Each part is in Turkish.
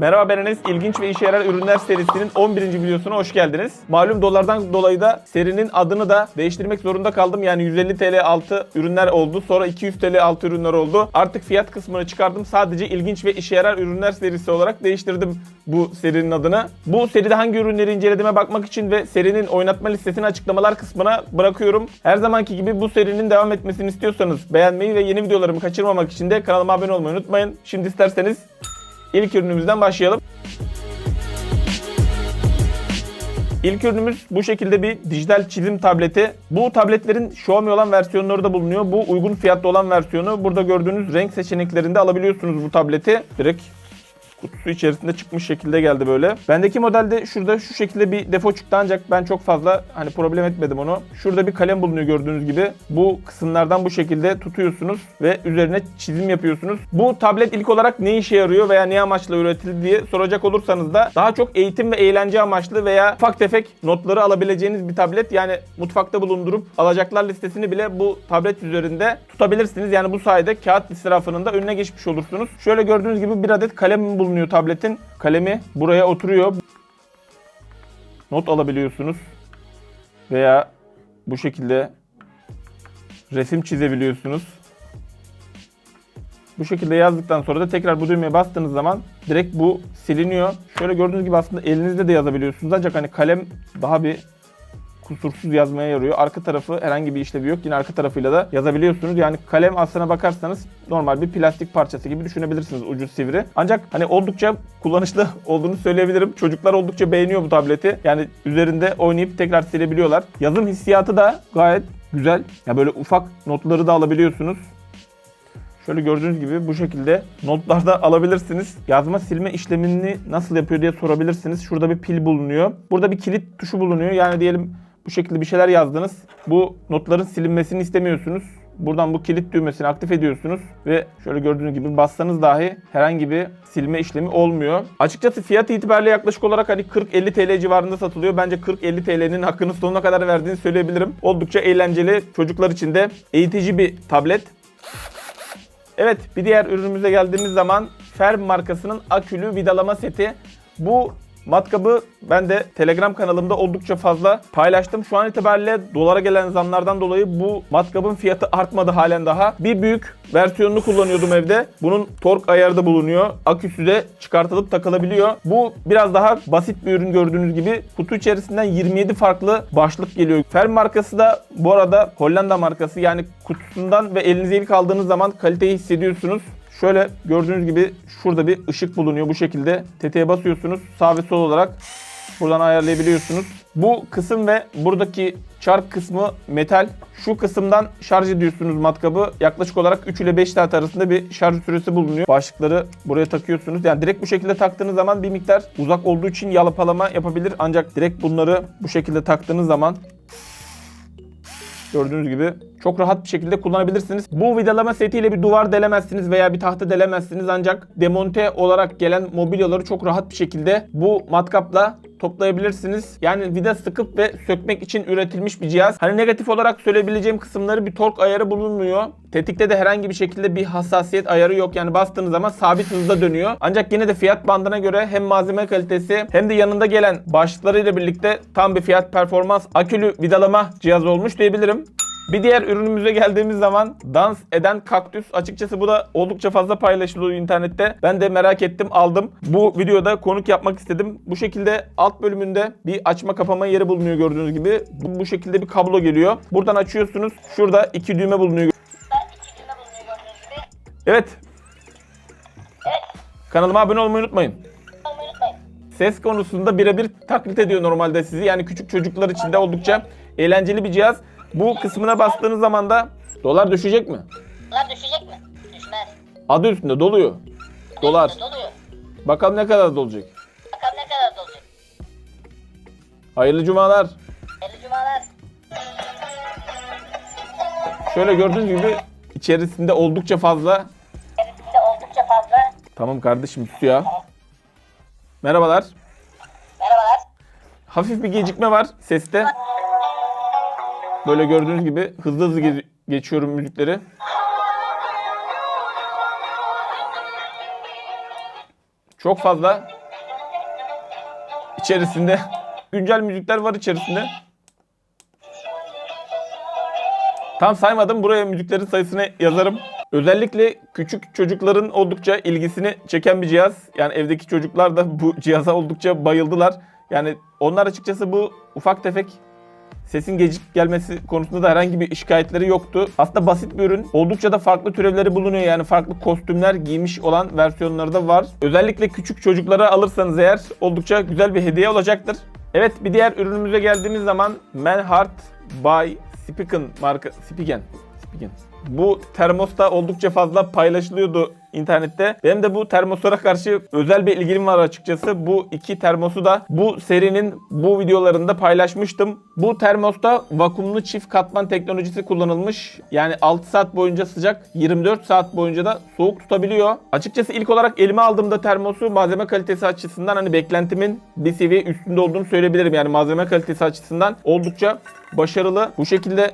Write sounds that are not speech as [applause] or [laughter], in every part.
Merhaba ben Enes. İlginç ve işe yarar ürünler serisinin 11. videosuna hoş geldiniz. Malum dolardan dolayı da serinin adını da değiştirmek zorunda kaldım. Yani 150 TL altı ürünler oldu. Sonra 200 TL altı ürünler oldu. Artık fiyat kısmını çıkardım. Sadece ilginç ve işe yarar ürünler serisi olarak değiştirdim bu serinin adını. Bu seride hangi ürünleri incelediğime bakmak için ve serinin oynatma listesini açıklamalar kısmına bırakıyorum. Her zamanki gibi bu serinin devam etmesini istiyorsanız beğenmeyi ve yeni videolarımı kaçırmamak için de kanalıma abone olmayı unutmayın. Şimdi isterseniz ilk ürünümüzden başlayalım. İlk ürünümüz bu şekilde bir dijital çizim tableti. Bu tabletlerin Xiaomi olan versiyonları da bulunuyor. Bu uygun fiyatlı olan versiyonu. Burada gördüğünüz renk seçeneklerinde alabiliyorsunuz bu tableti. Direkt kutusu içerisinde çıkmış şekilde geldi böyle. Bendeki modelde şurada şu şekilde bir defo çıktı ancak ben çok fazla hani problem etmedim onu. Şurada bir kalem bulunuyor gördüğünüz gibi. Bu kısımlardan bu şekilde tutuyorsunuz ve üzerine çizim yapıyorsunuz. Bu tablet ilk olarak ne işe yarıyor veya ne amaçla üretildi diye soracak olursanız da daha çok eğitim ve eğlence amaçlı veya ufak tefek notları alabileceğiniz bir tablet. Yani mutfakta bulundurup alacaklar listesini bile bu tablet üzerinde tutabilirsiniz. Yani bu sayede kağıt israfının da önüne geçmiş olursunuz. Şöyle gördüğünüz gibi bir adet kalem bulunuyor tabletin. Kalemi buraya oturuyor. Not alabiliyorsunuz. Veya bu şekilde resim çizebiliyorsunuz. Bu şekilde yazdıktan sonra da tekrar bu düğmeye bastığınız zaman direkt bu siliniyor. Şöyle gördüğünüz gibi aslında elinizde de yazabiliyorsunuz. Ancak hani kalem daha bir kusursuz yazmaya yarıyor. Arka tarafı herhangi bir işlevi yok. Yine arka tarafıyla da yazabiliyorsunuz. Yani kalem aslına bakarsanız normal bir plastik parçası gibi düşünebilirsiniz ucu sivri. Ancak hani oldukça kullanışlı [laughs] olduğunu söyleyebilirim. Çocuklar oldukça beğeniyor bu tableti. Yani üzerinde oynayıp tekrar silebiliyorlar. Yazım hissiyatı da gayet güzel. Ya böyle ufak notları da alabiliyorsunuz. Şöyle gördüğünüz gibi bu şekilde notlarda alabilirsiniz. Yazma silme işlemini nasıl yapıyor diye sorabilirsiniz. Şurada bir pil bulunuyor. Burada bir kilit tuşu bulunuyor. Yani diyelim bu şekilde bir şeyler yazdınız. Bu notların silinmesini istemiyorsunuz. Buradan bu kilit düğmesini aktif ediyorsunuz ve şöyle gördüğünüz gibi bassanız dahi herhangi bir silme işlemi olmuyor. Açıkçası fiyat itibariyle yaklaşık olarak hani 40-50 TL civarında satılıyor. Bence 40-50 TL'nin hakkını sonuna kadar verdiğini söyleyebilirim. Oldukça eğlenceli, çocuklar için de eğitici bir tablet. Evet bir diğer ürünümüze geldiğimiz zaman Ferm markasının akülü vidalama seti. Bu matkabı ben de Telegram kanalımda oldukça fazla paylaştım. Şu an itibariyle dolara gelen zamlardan dolayı bu matkabın fiyatı artmadı halen daha. Bir büyük versiyonunu kullanıyordum evde. Bunun tork ayarı da bulunuyor. Aküsü de çıkartılıp takılabiliyor. Bu biraz daha basit bir ürün gördüğünüz gibi. Kutu içerisinden 27 farklı başlık geliyor. Ferm markası da bu arada Hollanda markası. Yani kutusundan ve elinize ilk aldığınız zaman kaliteyi hissediyorsunuz. Şöyle gördüğünüz gibi şurada bir ışık bulunuyor. Bu şekilde tetiğe basıyorsunuz. Sağ ve sol olarak buradan ayarlayabiliyorsunuz. Bu kısım ve buradaki çark kısmı metal. Şu kısımdan şarj ediyorsunuz matkabı. Yaklaşık olarak 3 ile 5 saat arasında bir şarj süresi bulunuyor. Başlıkları buraya takıyorsunuz. Yani direkt bu şekilde taktığınız zaman bir miktar uzak olduğu için yalıpalama yapabilir. Ancak direkt bunları bu şekilde taktığınız zaman Gördüğünüz gibi çok rahat bir şekilde kullanabilirsiniz. Bu vidalama setiyle bir duvar delemezsiniz veya bir tahta delemezsiniz ancak demonte olarak gelen mobilyaları çok rahat bir şekilde bu matkapla toplayabilirsiniz. Yani vida sıkıp ve sökmek için üretilmiş bir cihaz. Hani negatif olarak söyleyebileceğim kısımları bir tork ayarı bulunmuyor. Tetikte de herhangi bir şekilde bir hassasiyet ayarı yok. Yani bastığınız zaman sabit hızda dönüyor. Ancak yine de fiyat bandına göre hem malzeme kalitesi hem de yanında gelen başlıklarıyla birlikte tam bir fiyat performans akülü vidalama cihazı olmuş diyebilirim. Bir diğer ürünümüze geldiğimiz zaman dans eden kaktüs. Açıkçası bu da oldukça fazla paylaşılıyor internette. Ben de merak ettim aldım. Bu videoda konuk yapmak istedim. Bu şekilde alt bölümünde bir açma kapama yeri bulunuyor gördüğünüz gibi. Bu, bu şekilde bir kablo geliyor. Buradan açıyorsunuz. Şurada iki düğme bulunuyor. iki düğme bulunuyor gördüğünüz gibi. Evet. Kanalıma abone olmayı unutmayın. Olmayı unutmayın. Ses konusunda birebir taklit ediyor normalde sizi. Yani küçük çocuklar için de oldukça eğlenceli bir cihaz. Bu kısmına bastığınız zaman da dolar düşecek mi? Dolar düşecek mi? Düşmez. Adı üstünde doluyor. Dolar. Doluyor. Bakalım ne kadar dolacak. Bakalım ne kadar dolacak. Hayırlı cumalar. Hayırlı cumalar. Şöyle gördüğünüz gibi içerisinde oldukça fazla. İçerisinde oldukça fazla. Tamam kardeşim sus ya. Merhabalar. Merhabalar. Hafif bir gecikme var seste. Böyle gördüğünüz gibi hızlı hızlı ge- geçiyorum müzikleri. çok fazla içerisinde güncel müzikler var içerisinde. Tam saymadım. Buraya müziklerin sayısını yazarım. Özellikle küçük çocukların oldukça ilgisini çeken bir cihaz. Yani evdeki çocuklar da bu cihaza oldukça bayıldılar. Yani onlar açıkçası bu ufak tefek sesin gecik gelmesi konusunda da herhangi bir şikayetleri yoktu. Aslında basit bir ürün. Oldukça da farklı türevleri bulunuyor. Yani farklı kostümler giymiş olan versiyonları da var. Özellikle küçük çocuklara alırsanız eğer oldukça güzel bir hediye olacaktır. Evet bir diğer ürünümüze geldiğimiz zaman Manhart by Spigen marka Spigen. Spigen. Bu termos da oldukça fazla paylaşılıyordu internette. Benim de bu termoslara karşı özel bir ilgim var açıkçası. Bu iki termosu da bu serinin bu videolarında paylaşmıştım. Bu termosta vakumlu çift katman teknolojisi kullanılmış. Yani 6 saat boyunca sıcak, 24 saat boyunca da soğuk tutabiliyor. Açıkçası ilk olarak elime aldığımda termosu malzeme kalitesi açısından hani beklentimin bir seviye üstünde olduğunu söyleyebilirim. Yani malzeme kalitesi açısından oldukça başarılı. Bu şekilde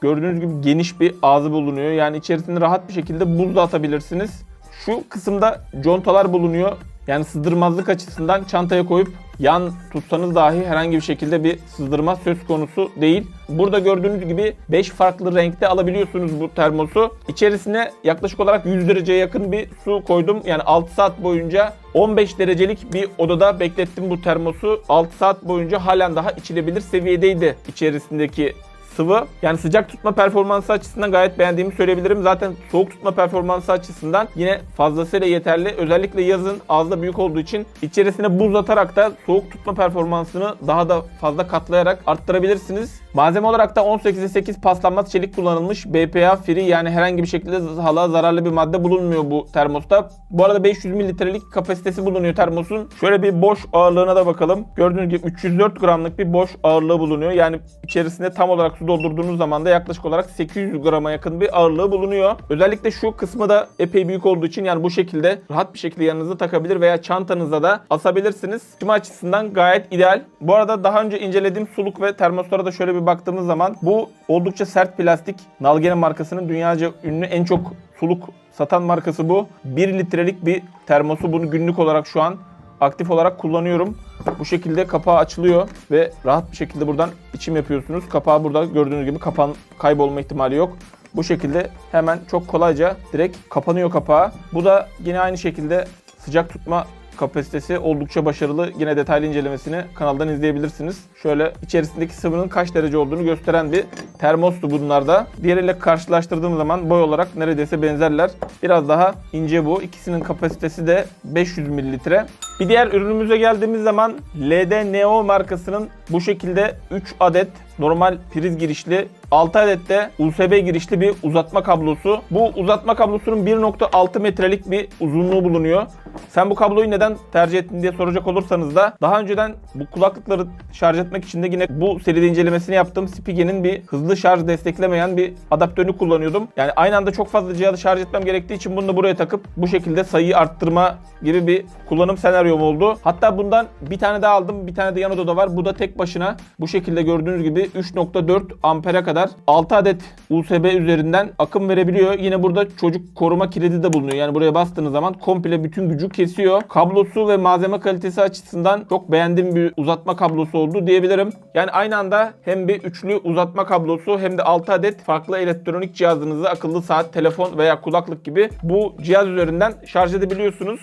Gördüğünüz gibi geniş bir ağzı bulunuyor. Yani içerisinde rahat bir şekilde buz da atabilirsiniz. Şu kısımda contalar bulunuyor. Yani sızdırmazlık açısından çantaya koyup yan tutsanız dahi herhangi bir şekilde bir sızdırma söz konusu değil. Burada gördüğünüz gibi 5 farklı renkte alabiliyorsunuz bu termosu. İçerisine yaklaşık olarak 100 dereceye yakın bir su koydum. Yani 6 saat boyunca 15 derecelik bir odada beklettim bu termosu. 6 saat boyunca halen daha içilebilir seviyedeydi içerisindeki sıvı. Yani sıcak tutma performansı açısından gayet beğendiğimi söyleyebilirim. Zaten soğuk tutma performansı açısından yine fazlasıyla yeterli. Özellikle yazın ağızda büyük olduğu için içerisine buz atarak da soğuk tutma performansını daha da fazla katlayarak arttırabilirsiniz. Malzeme olarak da 18'e 8 paslanmaz çelik kullanılmış. BPA free yani herhangi bir şekilde sağlığa zararlı bir madde bulunmuyor bu termosta. Bu arada 500 mililitrelik kapasitesi bulunuyor termosun. Şöyle bir boş ağırlığına da bakalım. Gördüğünüz gibi 304 gramlık bir boş ağırlığı bulunuyor. Yani içerisinde tam olarak su doldurduğunuz zaman da yaklaşık olarak 800 grama yakın bir ağırlığı bulunuyor. Özellikle şu kısmı da epey büyük olduğu için yani bu şekilde rahat bir şekilde yanınıza takabilir veya çantanıza da asabilirsiniz. Taşıma açısından gayet ideal. Bu arada daha önce incelediğim suluk ve termoslara da şöyle bir baktığımız zaman bu oldukça sert plastik. Nalgene markasının dünyaca ünlü en çok suluk satan markası bu. 1 litrelik bir termosu bunu günlük olarak şu an aktif olarak kullanıyorum. Bu şekilde kapağı açılıyor ve rahat bir şekilde buradan içim yapıyorsunuz. Kapağı burada gördüğünüz gibi kapan kaybolma ihtimali yok. Bu şekilde hemen çok kolayca direkt kapanıyor kapağı. Bu da yine aynı şekilde sıcak tutma kapasitesi oldukça başarılı. Yine detaylı incelemesini kanaldan izleyebilirsiniz. Şöyle içerisindeki sıvının kaç derece olduğunu gösteren bir termostu bunlar da. Diğeriyle karşılaştırdığım zaman boy olarak neredeyse benzerler. Biraz daha ince bu. İkisinin kapasitesi de 500 mililitre. Bir diğer ürünümüze geldiğimiz zaman LD Neo markasının bu şekilde 3 adet normal priz girişli 6 adet de USB girişli bir uzatma kablosu. Bu uzatma kablosunun 1.6 metrelik bir uzunluğu bulunuyor. Sen bu kabloyu neden tercih ettin diye soracak olursanız da daha önceden bu kulaklıkları şarj etmek için de yine bu seride incelemesini yaptım. Spigen'in bir hızlı şarj desteklemeyen bir adaptörünü kullanıyordum. Yani aynı anda çok fazla cihazı şarj etmem gerektiği için bunu da buraya takıp bu şekilde sayıyı arttırma gibi bir kullanım senaryom oldu. Hatta bundan bir tane daha aldım. Bir tane de yan odada var. Bu da tek başına bu şekilde gördüğünüz gibi 3.4 ampere kadar 6 adet USB üzerinden akım verebiliyor. Yine burada çocuk koruma kilidi de bulunuyor. Yani buraya bastığınız zaman komple bütün gücü kesiyor. Kablosu ve malzeme kalitesi açısından çok beğendiğim bir uzatma kablosu oldu diyebilirim. Yani aynı anda hem bir üçlü uzatma kablosu hem de 6 adet farklı elektronik cihazınızı akıllı saat, telefon veya kulaklık gibi bu cihaz üzerinden şarj edebiliyorsunuz.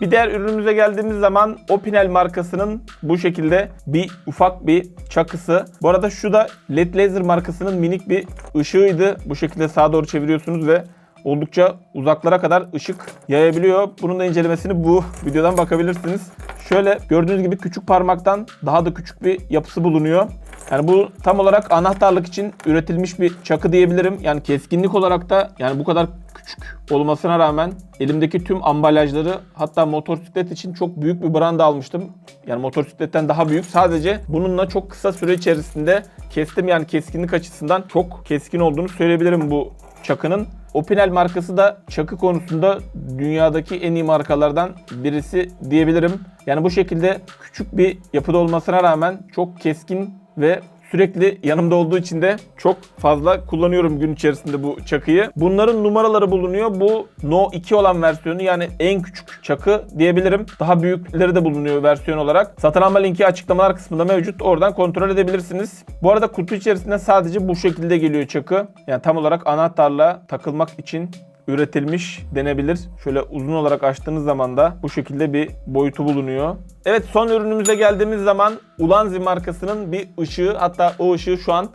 Bir diğer ürünümüze geldiğimiz zaman Opinel markasının bu şekilde bir ufak bir çakısı. Bu arada şu da LED Laser markasının minik bir ışığıydı. Bu şekilde sağa doğru çeviriyorsunuz ve oldukça uzaklara kadar ışık yayabiliyor. Bunun da incelemesini bu videodan bakabilirsiniz. Şöyle gördüğünüz gibi küçük parmaktan daha da küçük bir yapısı bulunuyor. Yani bu tam olarak anahtarlık için üretilmiş bir çakı diyebilirim. Yani keskinlik olarak da yani bu kadar küçük olmasına rağmen elimdeki tüm ambalajları hatta motosiklet için çok büyük bir branda almıştım. Yani motosikletten daha büyük. Sadece bununla çok kısa süre içerisinde kestim. Yani keskinlik açısından çok keskin olduğunu söyleyebilirim bu çakının. Opinel markası da çakı konusunda dünyadaki en iyi markalardan birisi diyebilirim. Yani bu şekilde küçük bir yapıda olmasına rağmen çok keskin ve sürekli yanımda olduğu için de çok fazla kullanıyorum gün içerisinde bu çakıyı. Bunların numaraları bulunuyor. Bu No 2 olan versiyonu yani en küçük çakı diyebilirim. Daha büyükleri de bulunuyor versiyon olarak. Satın alma linki açıklamalar kısmında mevcut. Oradan kontrol edebilirsiniz. Bu arada kutu içerisinde sadece bu şekilde geliyor çakı. Yani tam olarak anahtarla takılmak için üretilmiş denebilir. Şöyle uzun olarak açtığınız zaman da bu şekilde bir boyutu bulunuyor. Evet son ürünümüze geldiğimiz zaman Ulanzi markasının bir ışığı hatta o ışığı şu an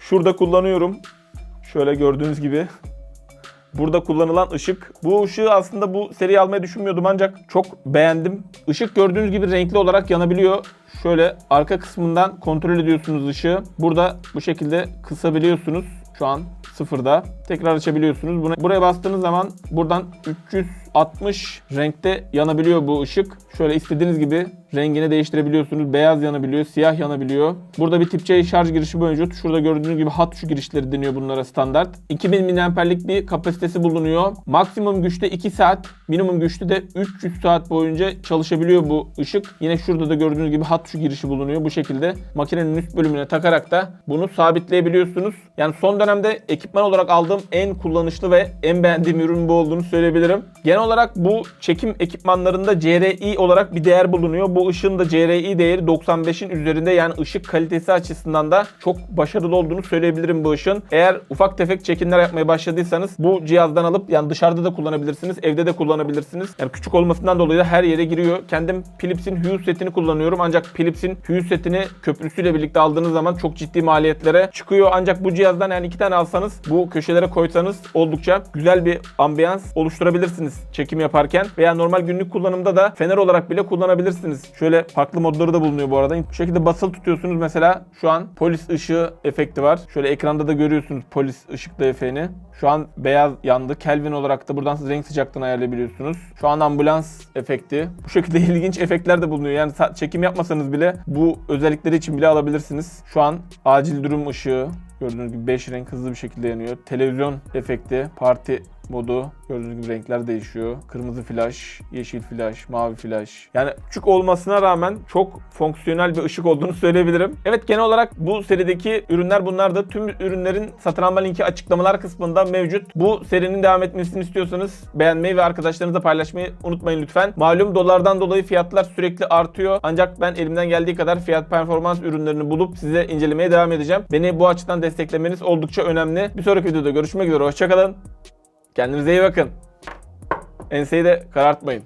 şurada kullanıyorum. Şöyle gördüğünüz gibi Burada kullanılan ışık. Bu ışığı aslında bu seriyi almayı düşünmüyordum ancak çok beğendim. Işık gördüğünüz gibi renkli olarak yanabiliyor. Şöyle arka kısmından kontrol ediyorsunuz ışığı. Burada bu şekilde kısabiliyorsunuz. Şu an sıfırda. Tekrar açabiliyorsunuz. Buna, buraya bastığınız zaman buradan 360 renkte yanabiliyor bu ışık. Şöyle istediğiniz gibi rengini değiştirebiliyorsunuz. Beyaz yanabiliyor, siyah yanabiliyor. Burada bir tip C şarj girişi mevcut. Şurada gördüğünüz gibi hat şu girişleri deniyor bunlara standart. 2000 mAh'lik bir kapasitesi bulunuyor. Maksimum güçte 2 saat, minimum güçte de 300 saat boyunca çalışabiliyor bu ışık. Yine şurada da gördüğünüz gibi hat şu girişi bulunuyor. Bu şekilde makinenin üst bölümüne takarak da bunu sabitleyebiliyorsunuz. Yani son dönemde ekipman olarak aldığım en kullanışlı ve en beğendiğim ürün bu olduğunu söyleyebilirim. Genel olarak bu çekim ekipmanlarında CRI olarak bir değer bulunuyor. Bu ışığın da CRI değeri 95'in üzerinde yani ışık kalitesi açısından da çok başarılı olduğunu söyleyebilirim bu ışığın. Eğer ufak tefek çekimler yapmaya başladıysanız bu cihazdan alıp yani dışarıda da kullanabilirsiniz, evde de kullanabilirsiniz. Yani küçük olmasından dolayı da her yere giriyor. Kendim Philips'in Hue setini kullanıyorum ancak Philips'in Hue setini köprüsüyle birlikte aldığınız zaman çok ciddi maliyetlere çıkıyor. Ancak bu cihazdan yani iki tane alsanız bu köşelere koysanız oldukça güzel bir ambiyans oluşturabilirsiniz çekim yaparken veya normal günlük kullanımda da fener olarak bile kullanabilirsiniz. Şöyle farklı modları da bulunuyor bu arada. Bu şekilde basılı tutuyorsunuz mesela şu an polis ışığı efekti var. Şöyle ekranda da görüyorsunuz polis ışıklı efeğini. Şu an beyaz yandı. Kelvin olarak da buradan renk sıcaklığını ayarlayabiliyorsunuz. Şu an ambulans efekti. Bu şekilde [laughs] ilginç efektler de bulunuyor. Yani çekim yapmasanız bile bu özellikleri için bile alabilirsiniz. Şu an acil durum ışığı. Gördüğünüz gibi 5 renk hızlı bir şekilde yanıyor. Televizyon efekti, parti modu. Gördüğünüz gibi renkler değişiyor. Kırmızı flash, yeşil flash, mavi flash. Yani küçük olmasına rağmen çok fonksiyonel bir ışık olduğunu söyleyebilirim. Evet genel olarak bu serideki ürünler bunlar da tüm ürünlerin satın alma linki açıklamalar kısmında mevcut. Bu serinin devam etmesini istiyorsanız beğenmeyi ve arkadaşlarınızla paylaşmayı unutmayın lütfen. Malum dolardan dolayı fiyatlar sürekli artıyor. Ancak ben elimden geldiği kadar fiyat performans ürünlerini bulup size incelemeye devam edeceğim. Beni bu açıdan desteklemeniz oldukça önemli. Bir sonraki videoda görüşmek üzere. Hoşçakalın. Kendinize iyi bakın. Enseyi de karartmayın.